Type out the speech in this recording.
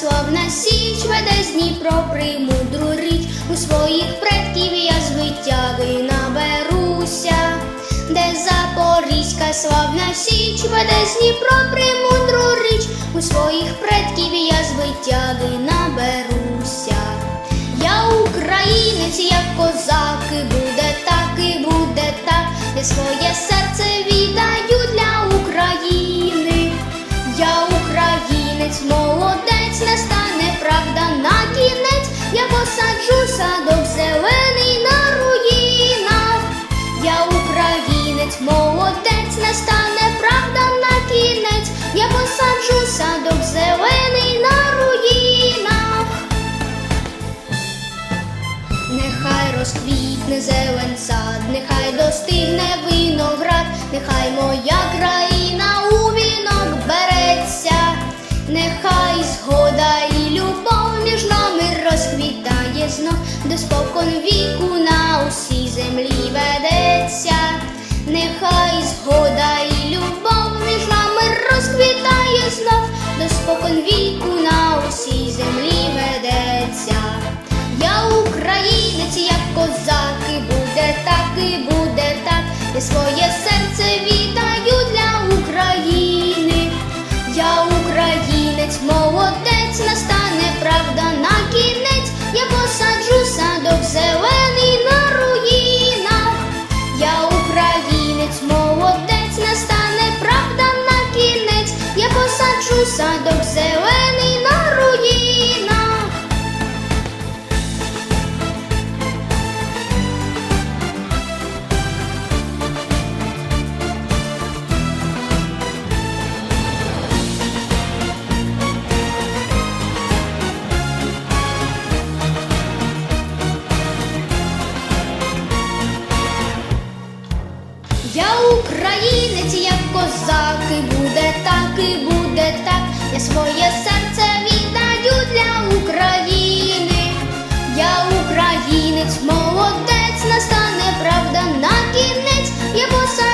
славна січ веде з Дніпро примудру річ. У своїх предків я з витяги наберуся, де Запорізька славна січ веде з Дніпро примудру річ. У своїх предків я з витяги наберуся. Я українець, як козак, і буде так, і буде так, я своє серце віддаю для України. Я українець, молодець, не стане правда на кінець, я посаджу садок зелений на руїнах. Я українець, молодець, не стане правда на кінець, я посаджу садок зелений на руїнах. Нехай розквітне зелен сад, нехай достигне виноград, віку на усій землі ведеться, нехай згода і любов між нами розквітає знов, до спокон віку у садок зелений на руїнах. Я українець, як козаки буде. танець, молодець, настане правда на кінець, я боса.